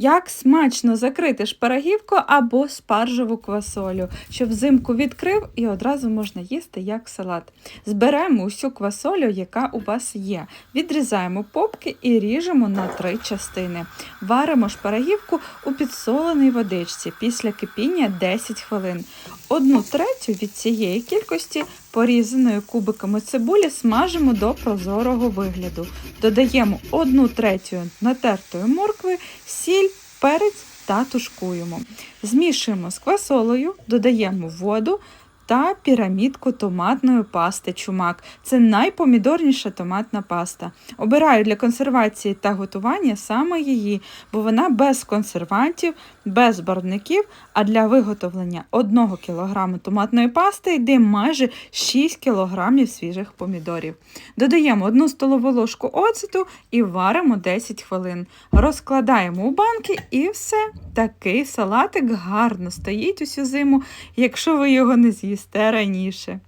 Як смачно закрити шпарагівку або спаржеву квасолю, щоб взимку відкрив і одразу можна їсти як салат. Зберемо усю квасолю, яка у вас є. Відрізаємо попки і ріжемо на три частини. Варимо шпарагівку у підсоленій водичці після кипіння 10 хвилин. Одну третю від цієї кількості порізаної кубиками цибулі смажимо до прозорого вигляду. Додаємо 1 третю натертої моркви, сіль, перець та тушкуємо. Змішуємо з квасолою, додаємо воду та пірамідку томатної пасти чумак. Це найпомідорніша томатна паста. Обираю для консервації та готування саме її, бо вона без консервантів, без барвників, а для виготовлення 1 кг томатної пасти йде майже 6 кг свіжих помідорів. Додаємо 1 столову ложку оцету і варимо 10 хвилин. Розкладаємо у банки і все. Такий салатик гарно стоїть усю зиму, якщо ви його не з'їсте раніше.